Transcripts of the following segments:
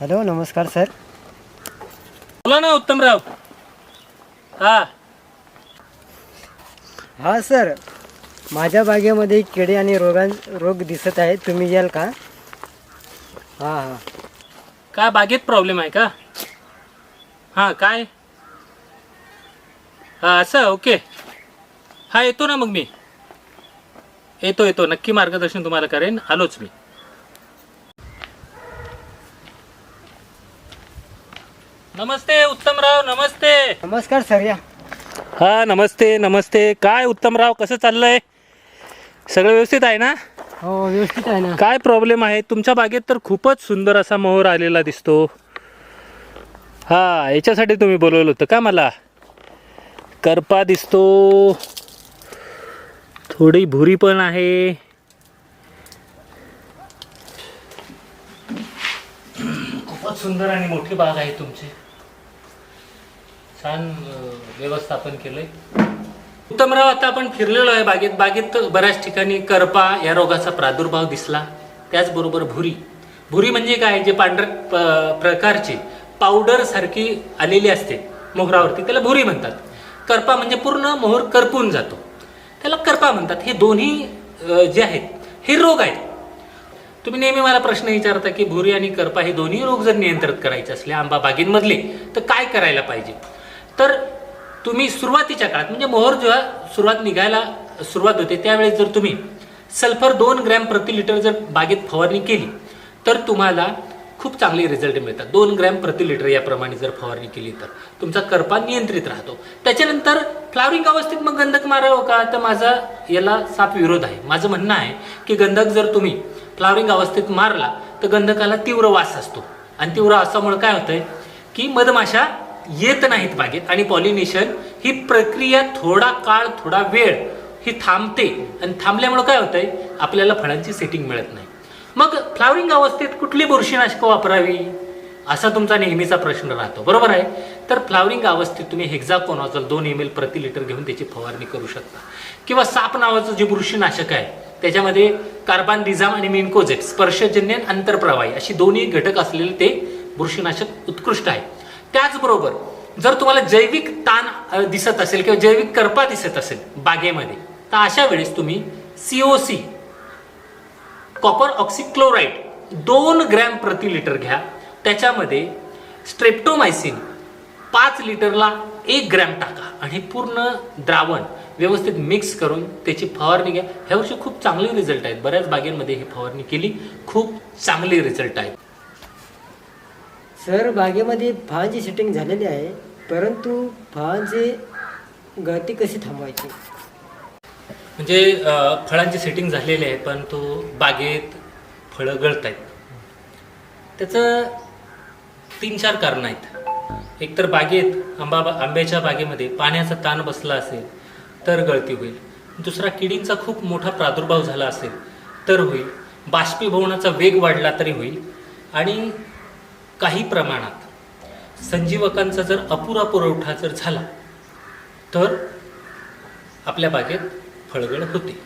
Hello नमस्कार sir. बोला ना उत्तमराव. हा. हां सर. माझ्या बागेमध्ये किडे आणि रोगां रोग दिसत आहेत. तुम्ही याल का? हां हां. काय बागेत प्रॉब्लेम आहे का? हां काय? हां असं ओके. हा येतो ना मग मी. येतो येतो. नक्की मार्गदर्शन तुम्हाला करेन. आलोच मी. नमस्ते उत्तमराव नमस्ते. नमस्कार सर या. हा नमस्ते नमस्ते. काय उत्तमराव कसं चाललंय? सगळं व्यवस्थित आहे ना? हो व्यवस्थित आहे ना. काय प्रॉब्लेम आहे? तुमच्या बागेत तर खूपच सुंदर असा मोहर आलेला दिसतो. हा याच्यासाठी तुम्ही बोलवलं होतं का मला? करपा दिसतो. थोडी भुरी पण आहे. खूपच सुंदर आणि मोठी बाग आहे तुमची. छान व्यवस्थापन केलंय. उत्तमराव आता आपण फिरलेलो आहे बागेत. बागेत बऱ्याच ठिकाणी करपा या रोगाचा प्रादुर्भाव दिसला. त्याचबरोबर भुरी. भुरी म्हणजे काय? जे पांढर प- प्रकारची पावडर सारखी आलेली असते. मोहरावरती त्याला भुरी म्हणतात. करपा म्हणजे पूर्ण मोहर करपून जातो. त्याला करपा म्हणतात. हे दोन्ही जे आहेत हे रोग आहेत. तुम्ही नेहमी मला प्रश्न विचारता की भुरी आणि करपा हे दोन्ही रोग जर नियंत्रित करायचे असले आंबा बागेंमधले तर काय करायला पाहिजे? तर तुम्ही सुरुवातीच्या काळात म्हणजे मोहर जेव्हा सुरुवात निघायला सुरुवात होते त्यावेळेस जर तुम्ही सल्फर दोन ग्रॅम प्रति लिटर जर बागेत फवारणी केली तर तुम्हाला खूप चांगले रिझल्ट मिळतात. दोन ग्रॅम प्रति लिटर याप्रमाणे जर फवारणी केली तर तुमचा करपा नियंत्रित राहतो. त्याच्यानंतर फ्लावरिंग अवस्थेत मग गंधक मारावं का? तर माझा याला साप विरोध आहे. माझं म्हणणं आहे की गंधक जर तुम्ही फ्लावरिंग अवस्थेत मारला तर गंधकाला तीव्र वास असतो. आणि तीव्र वासामुळे काय होतंय की मधमाशा येत नाहीत बागेत. आणि पॉलिनेशन ही प्रक्रिया थोडा काळ थोडा वेळ ही थांबते. आणि थांबल्यामुळे काय होतंय? आपल्याला फळांची सेटिंग मिळत नाही. मग फ्लावरिंग अवस्थेत कुठली बुरशीनाशकं वापरावी? असा तुमचा नेहमीचा प्रश्न राहतो. बरोबर आहे? तर फ्लावरिंग अवस्थेत तुम्ही हेक्झाकोनॉझल दोन एम एल प्रति लिटर घेऊन त्याची फवारणी करू शकता. किंवा साप नावाचं जे बुरशीनाशक आहे त्याच्यामध्ये कार्बन डिझाम आणि मिनकोजेट स्पर्शजन्य आणि आंतरप्रवाही अशी दोन्ही घटक असलेले ते बुरशीनाशक उत्कृष्ट आहे. त्याचबरोबर जर तुम्हाला जैविक ताण दिसत असेल किंवा जैविक करपा दिसत असेल बागेमध्ये तर अशा वेळेस तुम्ही सीओसी कॉपर ऑक्सिक्लोराईड दोन ग्रॅम प्रति लिटर घ्या. त्याच्यामध्ये स्ट्रेप्टोमायसिन पाच लिटरला एक ग्रॅम टाका आणि पूर्ण द्रावण व्यवस्थित मिक्स करून त्याची फवारणी घ्या. ह्या वर्षी खूप चांगले रिझल्ट आहेत. बऱ्याच बागेंमध्ये ही फवारणी केली. खूप चांगले रिझल्ट आहेत. सर बागेमध्ये फळांची सेटिंग झालेली आहे परंतु फळांची गळती कशी थांबवायची? म्हणजे फळांची सेटिंग झालेली आहे परंतु बागेत फळं गळत आहेत त्याचं तीन चार कारणं आहेत. एकतर बागेत आंबा आंब्याच्या बागेमध्ये पाण्याचा ताण बसला असेल तर गळती होईल. दुसरा किडींचा खूप मोठा प्रादुर्भाव झाला असेल तर होईल. बाष्पीभवनाचा वेग वाढला तरी होईल. आणि काही प्रमाणात. संजीवकांचा जर अपुरा पुरवठा जर झाला तर आपल्या बागेत फळगळ होते.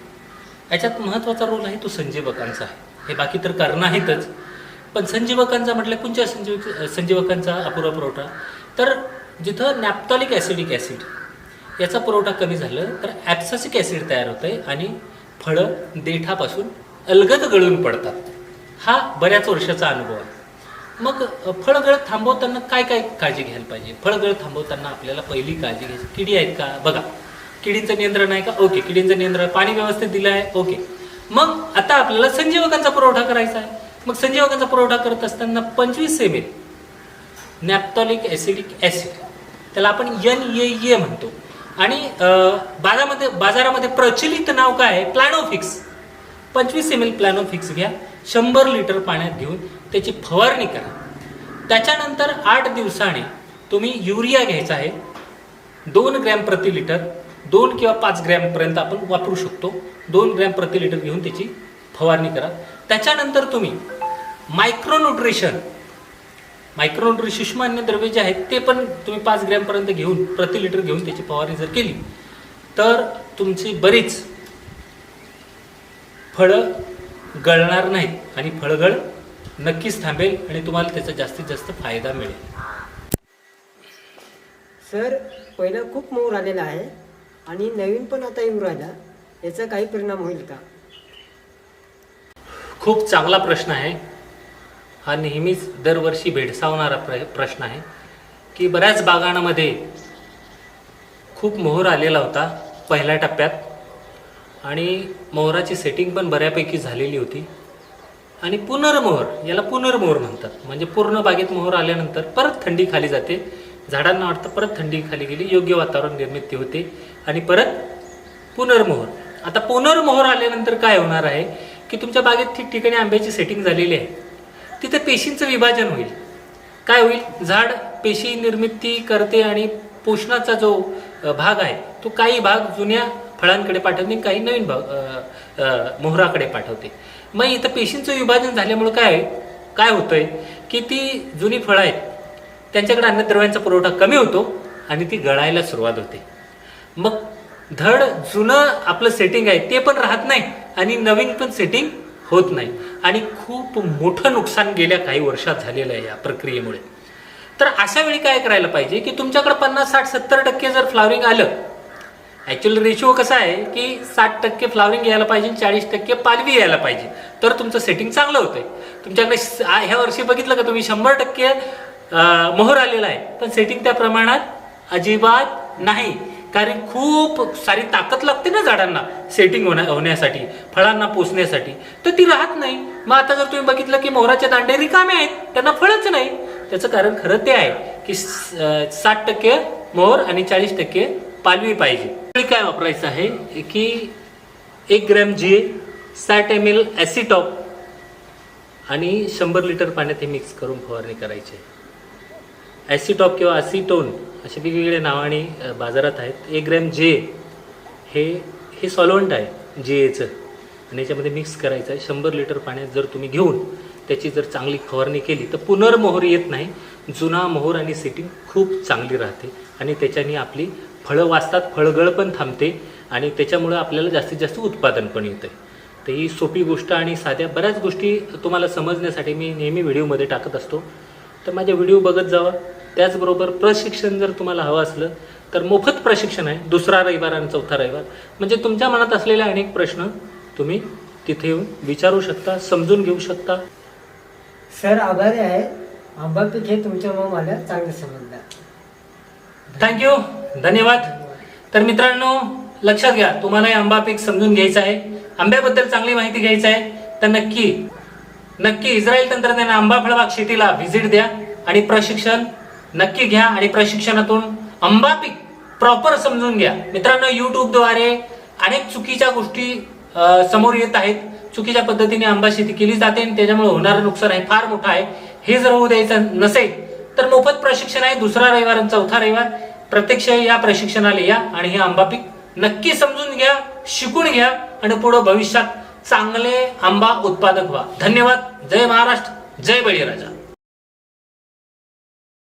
याच्यात महत्त्वाचा रोल आहे तो संजीवकांचा आहे. हे बाकी तर कारणं आहेतच. पण संजीवकांचा म्हटलं कोणत्या संजीवक संजीवकांचा अपुरा पुरवठा? तर जिथं नॅप्टॉलिक ॲसिडिक ॲसिड याचा पुरवठा कमी झालं तर ॲप्सासिक ॲसिड तयार होतं आहे आणि फळं देठापासून अलगद गळून पडतात. हा बऱ्याच वर्षाचा अनुभव आहे. मग फळगळ थांबवताना काय काय काळजी घ्यायला पाहिजे? फळगळ थांबवताना आपल्याला पहिली काळजी घ्यायची. किडी आहेत का? बघा किडींचं नियंत्रण आहे का? ओके किडींचं नियंत्रण. पाणी व्यवस्थित दिलं आहे ओके. मग आता आपल्याला संजीवकांचा पुरवठा करायचा आहे. मग संजीवकांचा पुरवठा करत असताना पंचवीस M L naphtholic acidic acid त्याला आपण एन ए ए म्हणतो. आणि बाजारामध्ये बाजारामध्ये प्रचलित नाव काय आहे? प्लॅनोफिक्स. पंचवीस एम एल प्लॅनोफिक्स घ्या. शंभर लिटर पाण्यात घेऊन त्याची फवारणी करा. त्याच्यानंतर आठ दिवसाने तुम्ही युरिया घ्यायचा आहे. दोन ग्रॅम प्रति लिटर दोन किंवा पाच ग्रॅमपर्यंत आपण वापरू शकतो. दोन ग्रॅम प्रति लिटर घेऊन त्याची फवारणी करा. त्याच्यानंतर तुम्ही मायक्रोन्युट्रिशन मायक्रोन्युट्रिश सूक्ष्मान्य द्रव्य जे आहेत ते पण तुम्ही पाच ग्रॅमपर्यंत घेऊन प्रति लिटर घेऊन त्याची फवारणी जर केली तर तुमची बरीच फळं गळणार नाहीत आणि फळगळ नक्कीच थांबेल आणि तुम्हाला त्याचा जास्तीत जास्त फायदा मिळेल. सर पहिलं खूप मोर आलेला आहे आणि नवीन पण आता येऊ राहिला. याचा काही परिणाम होईल का? खूप चांगला प्रश्न आहे. हा नेहमीच दरवर्षी भेडसावणारा प्र प्रश्न आहे की बऱ्याच बागांमध्ये खूप मोहर आलेला होता पहिल्या टप्प्यात. आणि मोहराची सेटिंग पण बऱ्यापैकी झालेली होती. आणि पुनर्मोहर याला पुनर्मोहर म्हणतात. म्हणजे पूर्ण बागेत मोहर आल्यानंतर परत थंडी खाली जाते. झाडांना वाटतं परत थंडी खाली गेली योग्य वातावरण निर्मिती होते. आणि परत पुनर्मोहर. आता पुनर्मोहर आल्यानंतर काय होणार आहे? की तुमच्या बागेत ठिकठिकाणी आंब्याची सेटिंग झालेली आहे. तिथे पेशींचं विभाजन होईल. काय होईल? झाड पेशी निर्मिती करते आणि पोषणाचा जो भाग आहे तो काही भाग जुन्या फळांकडे पाठवते काही नवीन भाग मोहराकडे पाठवते. मग इथं पेशींचं विभाजन झाल्यामुळे काय काय होतंय? की ती जुनी फळं आहेत त्यांच्याकडे अन्नद्रव्यांचा पुरवठा कमी होतो आणि ती गळायला सुरुवात होते. मग धड जुनं आपलं सेटिंग आहे ते पण राहत नाही आणि नवीन पण सेटिंग होत नाही. आणि खूप मोठं नुकसान गेल्या काही वर्षात झालेलं आहे या प्रक्रियेमुळे. तर अशा वेळी काय करायला पाहिजे की तुमच्याकडे पन्नास साठ सत्तर टक्के जर फ्लावरिंग आलं ॲक्च्युअली रेशिओ कसा आहे की साठ टक्के फ्लावरिंग यायला पाहिजे चाळीस टक्के पालवी यायला पाहिजे. तर तुमचं सेटिंग चांगलं होतंय. तुमच्याकडे ह्या वर्षी बघितलं का तुम्ही? शंभर टक्के मोहर आलेला आहे. पण सेटिंग त्या प्रमाणात अजिबात नाही. कारण खूप सारी ताकद लागते ना झाडांना सेटिंग होण्या होण्यासाठी फळांना पोचण्यासाठी तर ती राहत नाही. मग आता जर तुम्ही बघितलं की मोहराचे दांडे रिकामे आहेत त्यांना फळच नाही. त्याचं कारण खरं ते आहे की साठ टक्के मोहर आणि चाळीस टक्के पालवी पाहिजे. काय वापरायचं आहे? की एक ग्रॅम जे साठ एम एल ॲसिटॉप आणि शंभर लिटर पाण्यात हे मिक्स करून फवारणी करायची आहे. ॲसिटॉप किंवा ॲसिटोन असे वेगवेगळे नावाने बाजारात आहेत. एक ग्रॅम जे हे हे सॉलवंट आहे जे एचं आणि याच्यामध्ये मिक्स करायचं आहे. शंभर लिटर पाण्यात जर तुम्ही घेऊन त्याची जर चांगली फवारणी केली तर पुनर्मोहर येत नाही. जुना मोहर आणि सेटिंग खूप चांगली राहते. आणि त्याच्याने आपली फळं वाचतात फळगळ पण थांबते आणि त्याच्यामुळं आपल्याला जास्तीत जास्त उत्पादन पण येतं तर ही सोपी गोष्ट आणि साध्या बऱ्याच गोष्टी तुम्हाला समजण्यासाठी मी नेहमी व्हिडिओमध्ये टाकत असतो. तर माझे व्हिडिओ बघत जावा. त्याचबरोबर प्रशिक्षण जर तुम्हाला हवं असलं तर मोफत प्रशिक्षण आहे. दुसरा रविवार आणि चौथा रविवार. म्हणजे तुमच्या मनात असलेले अनेक प्रश्न तुम्ही तिथे येऊन विचारू शकता समजून घेऊ शकता. सर आभारी आहे. आंबा पीक हे तुमच्या मग मला चांगलं समजलं थँक्यू धन्यवाद. तर मित्रांनो लक्षात घ्या तुम्हाला हे आंबा पीक समजून घ्यायचं आहे. आंब्याबद्दल चांगली माहिती घ्यायची आहे. तर नक्की नक्की इस्रायल तंत्रज्ञान आंबा फळबाग शेतीला व्हिजिट द्या आणि प्रशिक्षण नक्की घ्या आणि प्रशिक्षणातून आंबा पीक प्रॉपर समजून घ्या. मित्रांनो युट्यूबद्वारे अनेक चुकीच्या गोष्टी समोर येत आहेत. चुकीच्या पद्धतीने आंबा शेती केली जाते आणि त्याच्यामुळे होणारं नुकसान आहे फार मोठं आहे. हे जर होऊ द्यायचं नसेल तर मोफत प्रशिक्षण आहे. दुसरा रविवार आणि चौथा रविवार. प्रत्यक्ष या प्रशिक्षणाला या आणि हे आंबा पीक नक्की समजून घ्या शिकून घ्या आणि पुढं भविष्यात चांगले आंबा उत्पादक व्हा. धन्यवाद. जय महाराष्ट्र. जय बळीराजा.